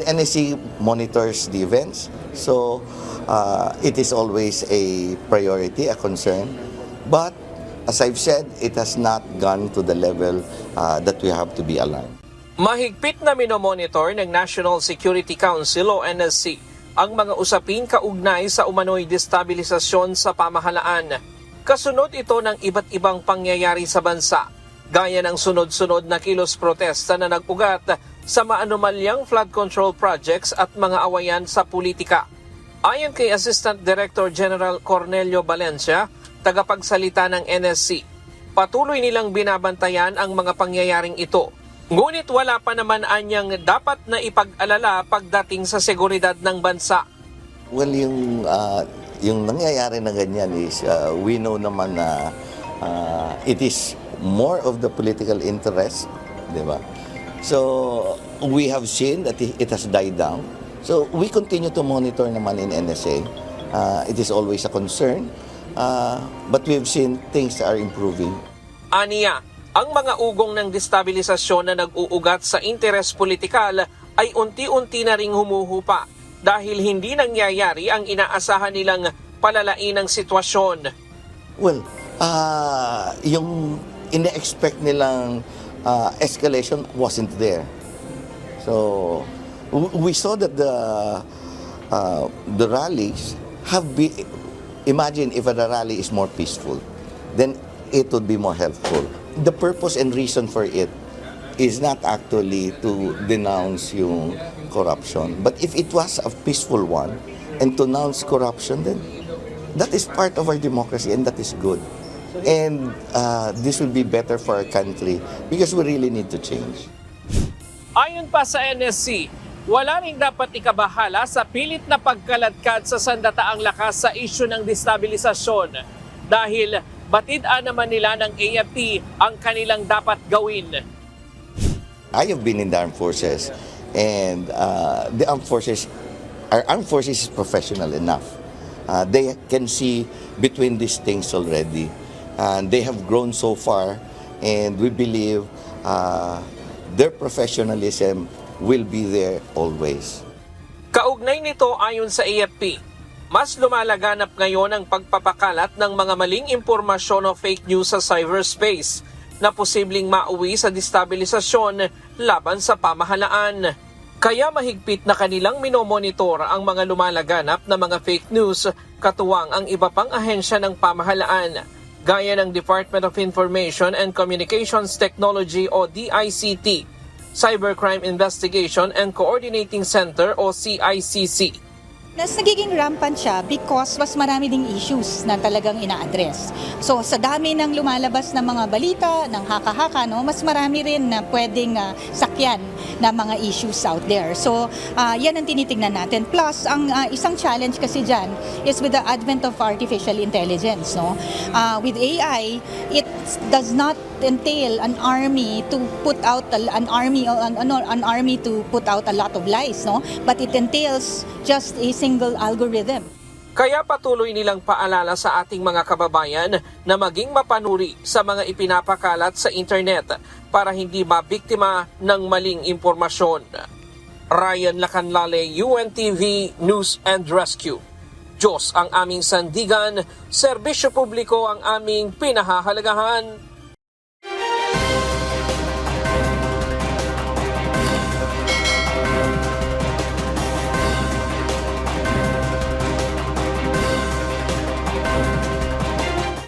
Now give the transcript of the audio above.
The NSC monitors the events, so uh, it is always a priority, a concern. But as I've said, it has not gone to the level uh, that we have to be alarmed. Mahigpit na minomonitor ng National Security Council o NSC ang mga usaping kaugnay sa umano'y destabilisasyon sa pamahalaan. Kasunod ito ng iba't ibang pangyayari sa bansa, gaya ng sunod-sunod na kilos protesta na nag-ugat sa maanumalyang flood control projects at mga awayan sa politika. Ayon kay Assistant Director General Cornelio Valencia, tagapagsalita ng NSC, patuloy nilang binabantayan ang mga pangyayaring ito. Ngunit wala pa naman anyang dapat na ipag-alala pagdating sa seguridad ng bansa. Well, yung, uh, yung nangyayari na ganyan is, uh, we know naman na uh, it is more of the political interest, di ba? So, we have seen that it has died down. So, we continue to monitor naman in NSA. Uh, it is always a concern, uh, but we've seen things are improving. Aniya, ang mga ugong ng destabilisasyon na nag-uugat sa interes politikal ay unti-unti na ring humuhupa dahil hindi nangyayari ang inaasahan nilang palalain ng sitwasyon. Well, uh, yung ine-expect nilang uh, escalation wasn't there. So, we saw that the uh, the rallies have been. Imagine if a rally is more peaceful, then it would be more helpful. The purpose and reason for it is not actually to denounce yung corruption, but if it was a peaceful one and to denounce corruption, then that is part of our democracy and that is good. And uh, this will be better for our country because we really need to change. Ayon pa sa NSC, wala ring dapat ikabahala sa pilit na pagkaladkad sa sandataang lakas sa isyu ng destabilisasyon dahil batid-an naman nila ng AFP ang kanilang dapat gawin. I have been in the armed forces, and uh, the armed forces, our armed forces is professional enough. Uh, they can see between these things already, and they have grown so far, and we believe uh, their professionalism will be there always. Kaugnay nito ayon sa AFP, mas lumalaganap ngayon ang pagpapakalat ng mga maling impormasyon o fake news sa cyberspace na posibleng mauwi sa destabilisasyon laban sa pamahalaan. Kaya mahigpit na kanilang minomonitor ang mga lumalaganap na mga fake news katuwang ang iba pang ahensya ng pamahalaan gaya ng Department of Information and Communications Technology o DICT, Cybercrime Investigation and Coordinating Center o CICC. Nas nagiging rampant siya because mas marami ding issues na talagang ina-address. So sa dami ng lumalabas na mga balita, ng haka-haka, no, mas marami rin na pwedeng ah, sakyan na mga issues out there. So ah, yan ang tinitingnan natin. Plus, ang ah, isang challenge kasi dyan is with the advent of artificial intelligence. No? Ah, with AI, it does not entail an army to put out a- an army an, ano, an army to put out a lot of lies no but it entails just a single algorithm Kaya patuloy nilang paalala sa ating mga kababayan na maging mapanuri sa mga ipinapakalat sa internet para hindi mabiktima ng maling impormasyon. Ryan Lacanlale, UNTV News and Rescue. Diyos ang aming sandigan, serbisyo publiko ang aming pinahahalagahan.